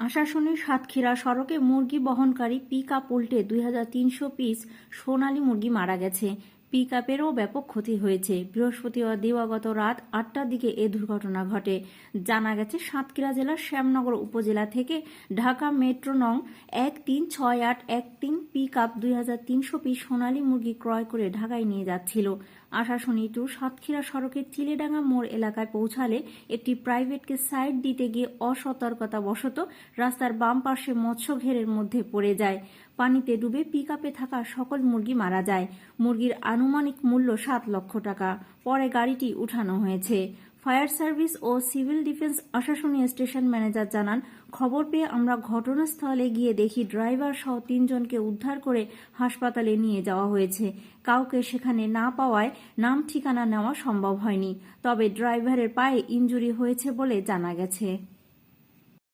আশাশুনি সাতক্ষীরা সড়কে মুরগি বহনকারী পিক আপ উল্টে দুই হাজার তিনশো পিস সোনালী মুরগি মারা গেছে। পিক আপেরও ব্যাপক ক্ষতি হয়েছে। বৃহস্পতিবার দিবাগত রাত আটটার দিকে এ দুর্ঘটনা ঘটে। জানা গেছে, সাতক্ষীরা জেলার শ্যামনগর উপজেলা থেকে ঢাকা মেট্রো নং এক তিন ছয় আট এক তিন পিক আপ দুই পিস সোনালী মুরগি ক্রয় করে ঢাকায় নিয়ে যাচ্ছিল। আশাশুনি টু সাতক্ষীরা সড়কের চিলেডাঙ্গা মোড় এলাকায় পৌঁছালে একটি প্রাইভেটকে সাইড দিতে গিয়ে অসতর্কতা বশত রাস্তার বাম পাশে মৎস্য ঘেরের মধ্যে পড়ে যায়। পানিতে ডুবে পিক থাকা সকল মুরগি মারা যায়। মুরগির আনুমানিক মূল্য সাত লক্ষ টাকা। পরে গাড়িটি উঠানো হয়েছে। ফায়ার সার্ভিস ও civil defence Ashashuni station manager জানান, খবর পেয়ে আমরা ঘটনাস্থলে গিয়ে দেখি ড্রাইভার সহ তিনজনকে উদ্ধার করে হাসপাতালে নিয়ে যাওয়া হয়েছে। কাউকে সেখানে না পাওয়ায় নাম ঠিকানা নেওয়া সম্ভব হয়নি, তবে ড্রাইভারের পায়ে ইঞ্জুরি হয়েছে বলে জানা গেছে।